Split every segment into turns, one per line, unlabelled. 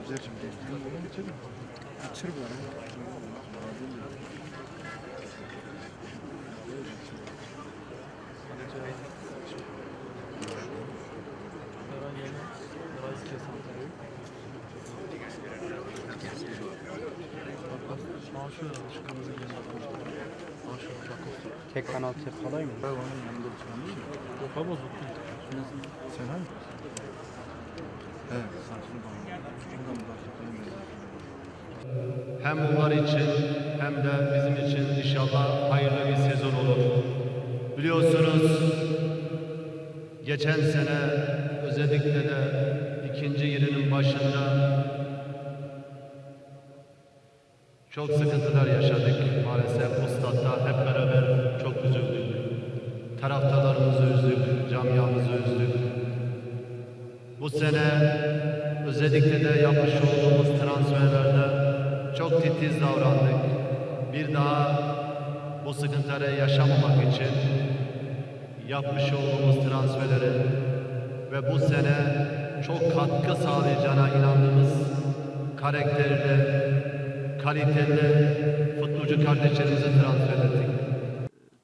Azer'cim gel. Geçelim. Geçir bana.
Tek kanal tek kalay mı?
Ben onun yanında oturan
Kafa bozuk.
Hem onlar için hem de bizim için inşallah hayırlı bir sezon olur. Biliyorsunuz geçen sene özellikle de ikinci yılının başında çok sıkıntılar yaşadık maalesef. O statta hep beraber çok üzüldük. Taraftarlarımızı üzdük, camiamızı üzdük. Bu sene özellikle de yapmış olduğumuz transferlerde çok titiz davrandık. Bir daha bu sıkıntıları yaşamamak için yapmış olduğumuz transferleri ve bu sene çok katkı sağlayacağına inandığımız karakterli, kaliteli futbolcu kardeşlerimizi transfer ettik.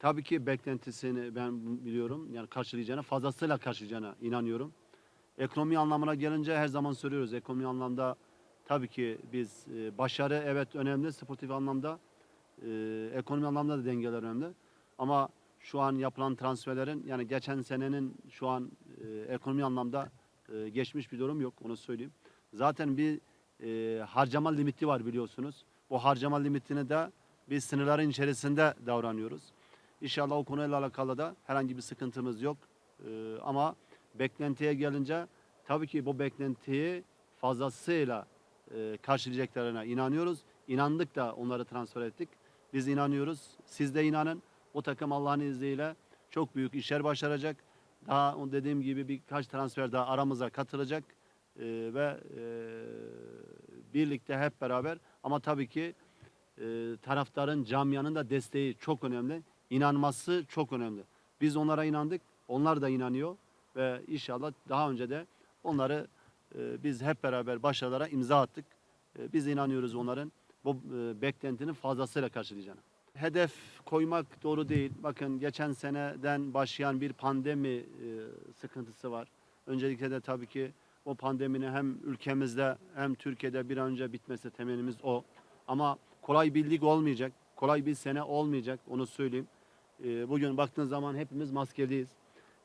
Tabii ki beklentisini ben biliyorum. Yani karşılayacağına, fazlasıyla karşılayacağına inanıyorum. Ekonomi anlamına gelince her zaman söylüyoruz. Ekonomi anlamda tabii ki biz e, başarı evet önemli sportif anlamda. e, ekonomi anlamda da dengeler önemli. Ama şu an yapılan transferlerin yani geçen senenin şu an e, ekonomi anlamda e, geçmiş bir durum yok onu söyleyeyim. Zaten bir e, harcama limiti var biliyorsunuz. Bu harcama limitini de biz sınırların içerisinde davranıyoruz. İnşallah o konuyla alakalı da herhangi bir sıkıntımız yok. E, ama beklentiye gelince tabii ki bu beklentiyi fazlasıyla e, karşılayacaklarına inanıyoruz. İnandık da onları transfer ettik. Biz inanıyoruz. Siz de inanın. O takım Allah'ın izniyle çok büyük işler başaracak. Daha dediğim gibi birkaç transfer daha aramıza katılacak. E, ve e, birlikte hep beraber ama tabii ki e, taraftarın, camianın da desteği çok önemli. İnanması çok önemli. Biz onlara inandık. Onlar da inanıyor ve inşallah daha önce de onları e, biz hep beraber başarılara imza attık. E, biz inanıyoruz onların bu e, beklentinin fazlasıyla karşılayacağına. Hedef koymak doğru değil. Bakın geçen seneden başlayan bir pandemi e, sıkıntısı var. Öncelikle de tabii ki o pandeminin hem ülkemizde hem Türkiye'de bir an önce bitmesi temennimiz o. Ama kolay bir lig olmayacak. Kolay bir sene olmayacak onu söyleyeyim. E, bugün baktığınız zaman hepimiz maskeliyiz.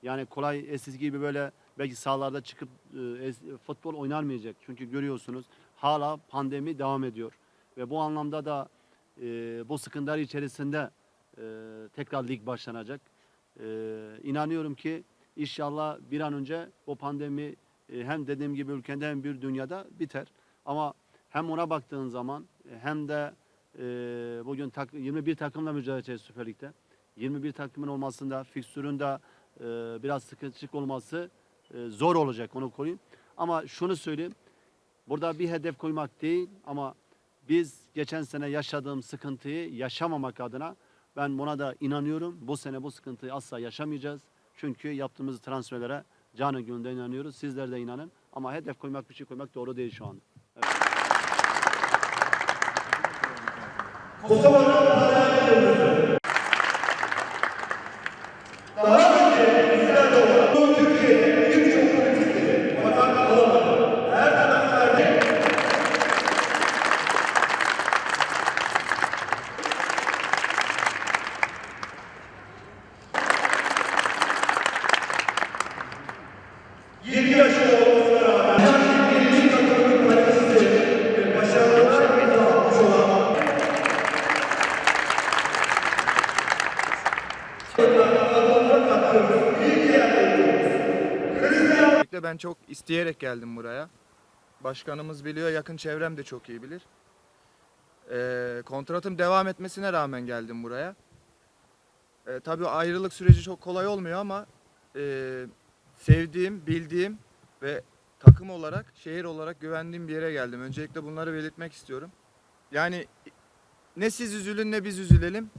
Yani kolay eskisi gibi böyle belki sahalarda çıkıp e, futbol oynanmayacak. Çünkü görüyorsunuz hala pandemi devam ediyor. Ve bu anlamda da e, bu sıkıntılar içerisinde e, tekrar lig başlanacak. E, inanıyorum ki inşallah bir an önce bu pandemi e, hem dediğim gibi ülkede hem bir dünyada biter. Ama hem ona baktığın zaman hem de e, bugün tak, 21 takımla mücadele edeceğiz Süper Lig'de. 21 takımın olmasında, fikstürün de e, biraz sıkıntılı olması e, zor olacak onu koyayım. Ama şunu söyleyeyim. Burada bir hedef koymak değil ama biz geçen sene yaşadığım sıkıntıyı yaşamamak adına ben buna da inanıyorum. Bu sene bu sıkıntıyı asla yaşamayacağız. Çünkü yaptığımız transferlere canı gönülden inanıyoruz. Sizler de inanın. Ama hedef koymak bir şey koymak doğru değil şu anda.
Öncelikle ben çok isteyerek geldim buraya. Başkanımız biliyor, yakın çevrem de çok iyi bilir. Ee, kontratım devam etmesine rağmen geldim buraya. Ee, tabii ayrılık süreci çok kolay olmuyor ama e, sevdiğim, bildiğim ve takım olarak, şehir olarak güvendiğim bir yere geldim. Öncelikle bunları belirtmek istiyorum. Yani ne siz üzülün ne biz üzülelim.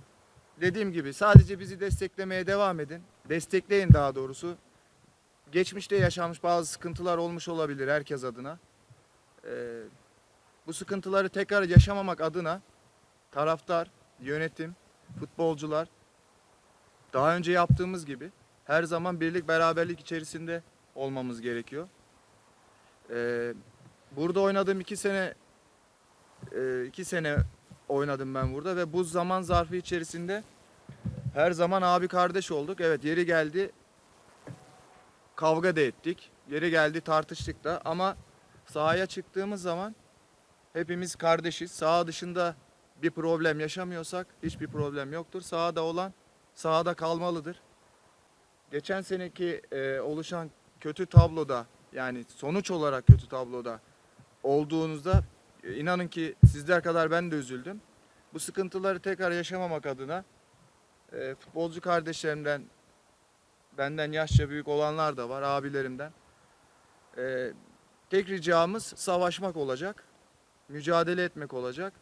Dediğim gibi sadece bizi desteklemeye devam edin. Destekleyin daha doğrusu geçmişte yaşanmış bazı sıkıntılar olmuş olabilir herkes adına. Ee, bu sıkıntıları tekrar yaşamamak adına taraftar, yönetim, futbolcular daha önce yaptığımız gibi her zaman birlik beraberlik içerisinde olmamız gerekiyor. Ee, burada oynadığım iki sene e, iki sene oynadım ben burada ve bu zaman zarfı içerisinde her zaman abi kardeş olduk. Evet yeri geldi kavga da ettik. Yeri geldi tartıştık da ama sahaya çıktığımız zaman hepimiz kardeşiz. Saha dışında bir problem yaşamıyorsak hiçbir problem yoktur. Sahada olan sahada kalmalıdır. Geçen seneki e, oluşan kötü tabloda yani sonuç olarak kötü tabloda olduğunuzda inanın ki sizler kadar ben de üzüldüm. Bu sıkıntıları tekrar yaşamamak adına e, futbolcu kardeşlerimden benden yaşça büyük olanlar da var abilerimden. E, tek ricamız savaşmak olacak. Mücadele etmek olacak.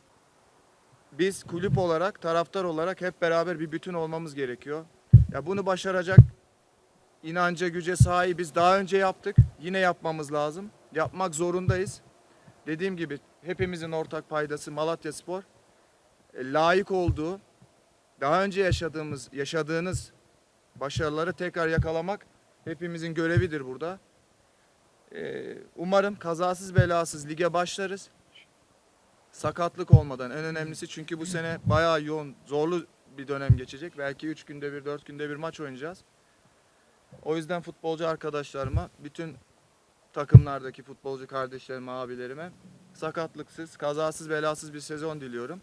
Biz kulüp olarak, taraftar olarak hep beraber bir bütün olmamız gerekiyor. Ya bunu başaracak inanca, güce sahibiz. Daha önce yaptık. Yine yapmamız lazım. Yapmak zorundayız. Dediğim gibi hepimizin ortak paydası Malatya Spor. E, layık olduğu, daha önce yaşadığımız, yaşadığınız başarıları tekrar yakalamak hepimizin görevidir burada. E, umarım kazasız belasız lige başlarız. Sakatlık olmadan en önemlisi çünkü bu sene bayağı yoğun, zorlu bir dönem geçecek. Belki 3 günde bir, 4 günde bir maç oynayacağız. O yüzden futbolcu arkadaşlarıma, bütün takımlardaki futbolcu kardeşlerime, abilerime sakatlıksız, kazasız, belasız bir sezon diliyorum.